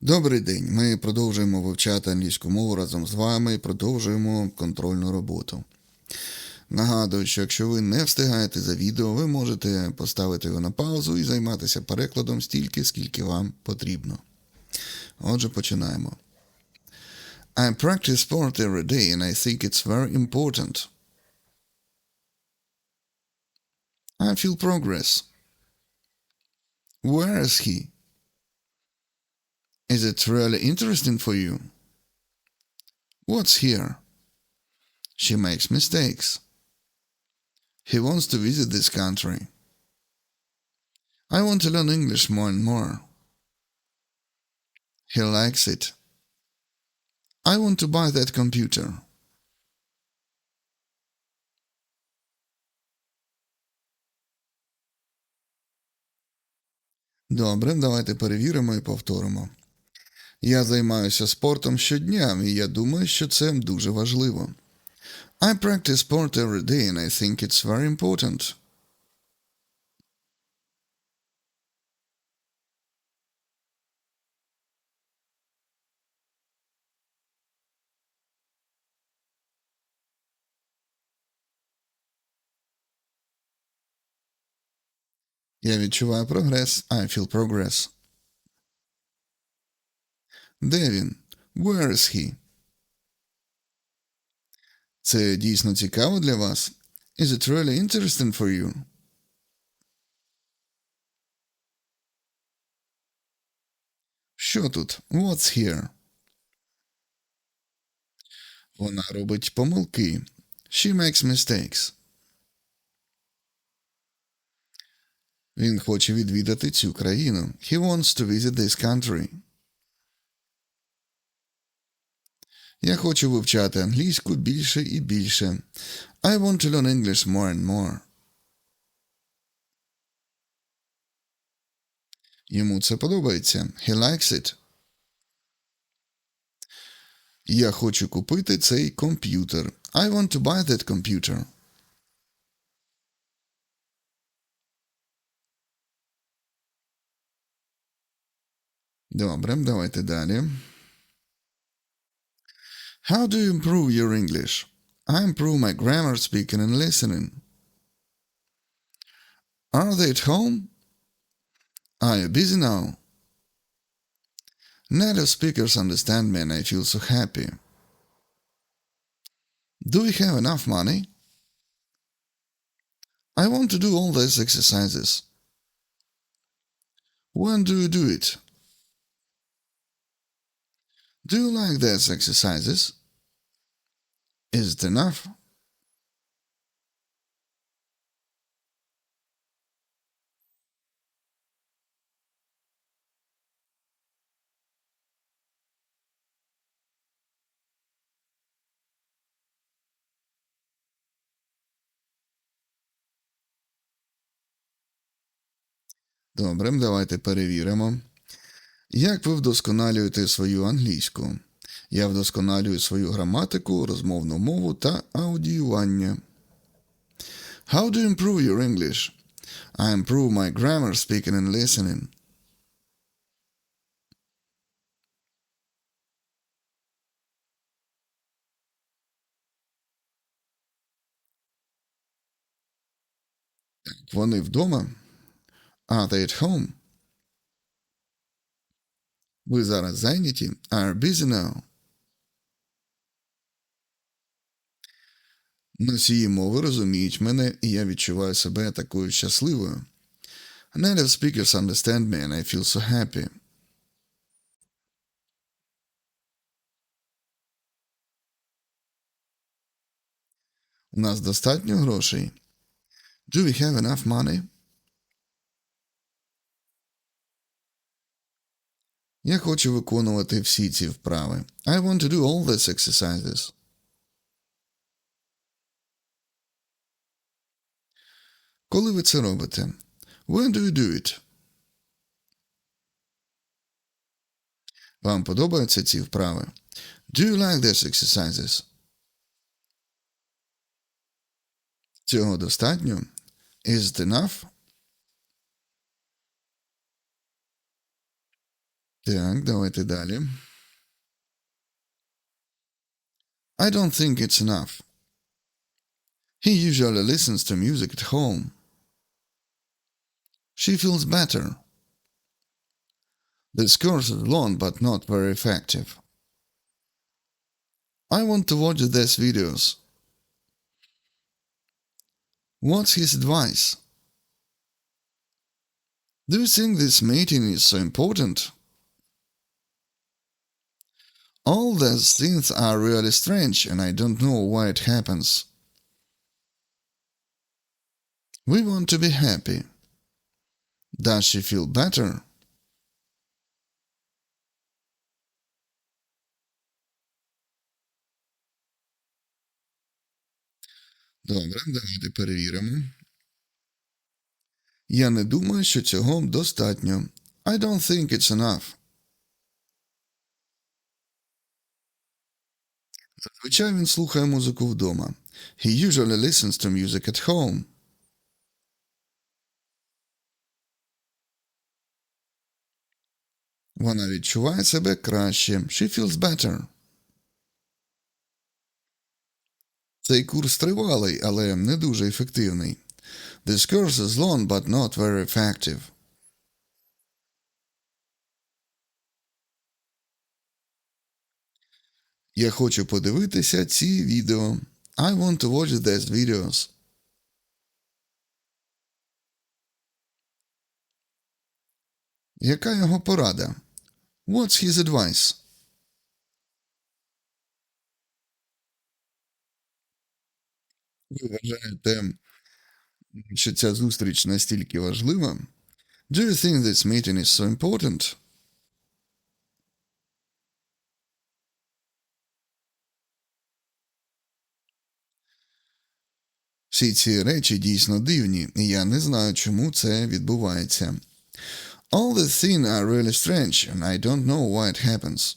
Добрий день. Ми продовжуємо вивчати англійську мову разом з вами і продовжуємо контрольну роботу. Нагадую, що якщо ви не встигаєте за відео, ви можете поставити його на паузу і займатися перекладом стільки, скільки вам потрібно. Отже, починаємо. I practice sport every day and I think it's very important. I feel progress. Where is he? Is it really interesting for you? What's here? She makes mistakes. He wants to visit this country. I want to learn English more and more. He likes it. I want to buy that computer. Добре, давайте перевіримо і повторимо. Я займаюся спортом щодня, і я думаю, що це дуже важливо. I practice sport every day and I think it's very important. Я відчуваю прогрес. I feel progress. Де він? Where is he? Це дійсно цікаво для вас? Is it really interesting for you? Що тут? What's here? Вона робить помилки. She makes mistakes. Він хоче відвідати цю країну. He wants to visit this country. Я хочу вивчати англійську більше і більше. I want to learn English more and more. Йому це подобається. He likes it. Я хочу купити цей комп'ютер. I want to buy that computer. Добре, давайте далі. How do you improve your English? I improve my grammar, speaking, and listening. Are they at home? Are you busy now? Native speakers understand me and I feel so happy. Do we have enough money? I want to do all these exercises. When do you do it? Do you like these exercises? Is it enough? Добре, давайте перевіримо. Як ви вдосконалюєте свою англійську? Я вдосконалюю свою граматику, розмовну мову та аудіювання. How do you improve your English? I improve my grammar, speaking and listening. Вони вдома. Are they at home? Ви зараз зайняті. Are busy now. Носії мови розуміють мене, і я відчуваю себе такою щасливою. Native speakers understand me and I feel so happy. У нас достатньо грошей. Do we have enough money? Я хочу виконувати всі ці вправи. I want to do all these exercises. Коли ви це робите? When do you do it? Вам подобаються ці вправи? Do you like these exercises? Цього достатньо? Is it enough? Так, давайте далі. I don't think it's enough. He usually listens to music at home. She feels better. This course is long but not very effective. I want to watch these videos. What's his advice? Do you think this meeting is so important? All these things are really strange and I don't know why it happens. We want to be happy. Does she feel better? Добре, давайте перевіримо. Я не думаю, що цього достатньо. I don't think it's enough. Зазвичай він слухає музику вдома. He usually listens to music at home. Вона відчуває себе краще. She feels better. Цей курс тривалий, але не дуже ефективний. This course is long, but not very effective. Я хочу подивитися ці відео. I want to watch these videos. Яка його порада? What's his advice? Ви вважаєте, що ця зустріч настільки важлива? Do you think this meeting is so important? Всі ці речі дійсно дивні, і я не знаю, чому це відбувається. All these things are really strange, and I don't know why it happens.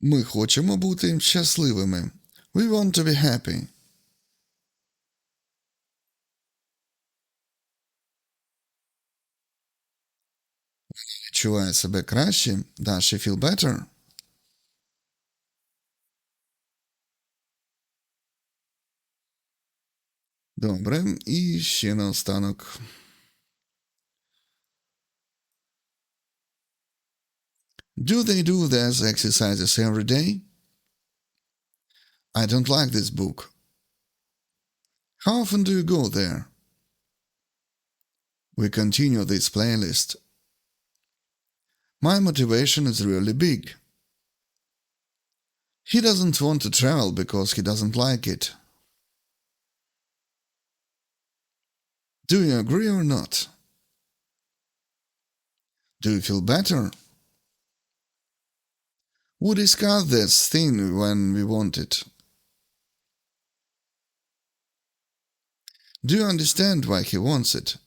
Ми хочемо бути щасливими. We want to be happy. Відчуває себе краще. Does she feel better? Добре, і ще наостанок. Do they do these exercises every day? I don't like this book. How often do you go there? We continue this playlist. My motivation is really big. He doesn't want to travel because he doesn't like it. Do you agree or not? Do you feel better? We discuss this thing when we want it. Do you understand why he wants it?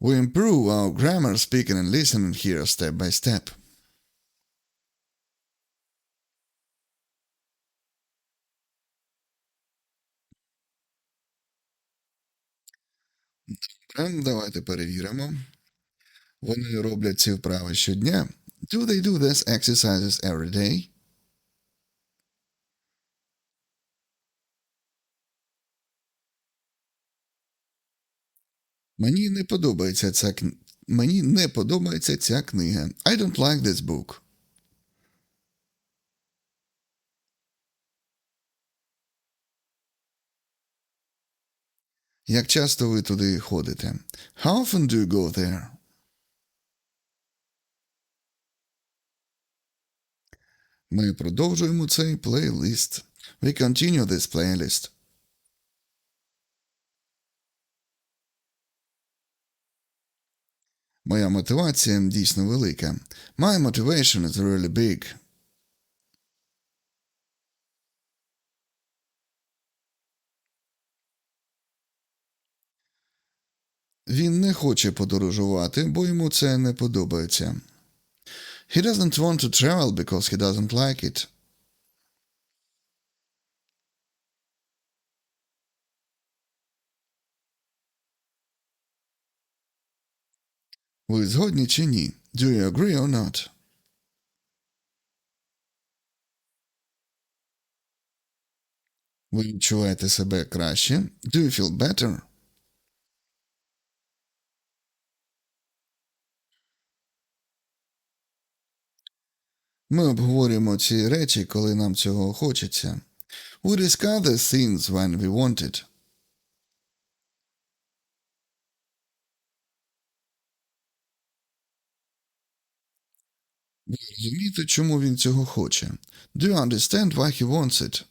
We improve our grammar, speaking, and listening here step by step. Давайте перевіримо. Вони роблять ці вправи щодня. Do they do these exercises every day? Мені не подобається ця кн... Мені не подобається ця книга. I don't like this book. Як часто ви туди ходите? How often do you go there? Ми продовжуємо цей плейлист. We continue this playlist. Моя мотивація дійсно велика. My motivation is really big. Він не хоче подорожувати, бо йому це не подобається. He doesn't want to travel because he doesn't like it. Ви згодні чи ні? Do you agree or not? Ви відчуваєте себе краще? Do you feel better? Ми обговорюємо ці речі, коли нам цього хочеться. We discuss the things when we want it. Ви розумієте, чому він цього хоче? Do you understand why he wants it?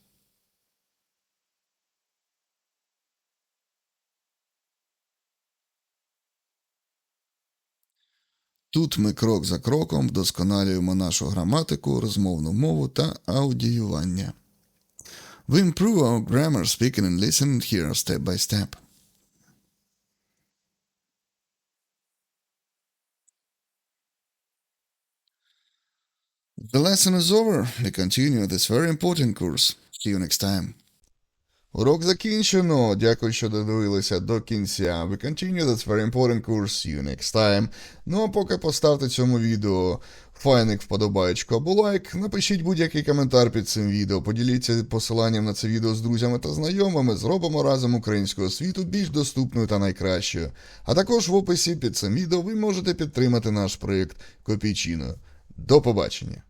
Тут ми крок за кроком вдосконалюємо нашу граматику, розмовну мову та аудіювання. We improve our grammar, speaking and listening here step by step. The lesson is over. We continue this very important course. See you next time. Урок закінчено. Дякую, що додивилися до кінця. We continue this very important course. You next time. Ну а поки поставте цьому відео файник вподобаєчку або лайк. Напишіть будь-який коментар під цим відео. Поділіться посиланням на це відео з друзями та знайомими. Зробимо разом українську освіту більш доступною та найкращою. А також в описі під цим відео ви можете підтримати наш проєкт Копійчино. До побачення!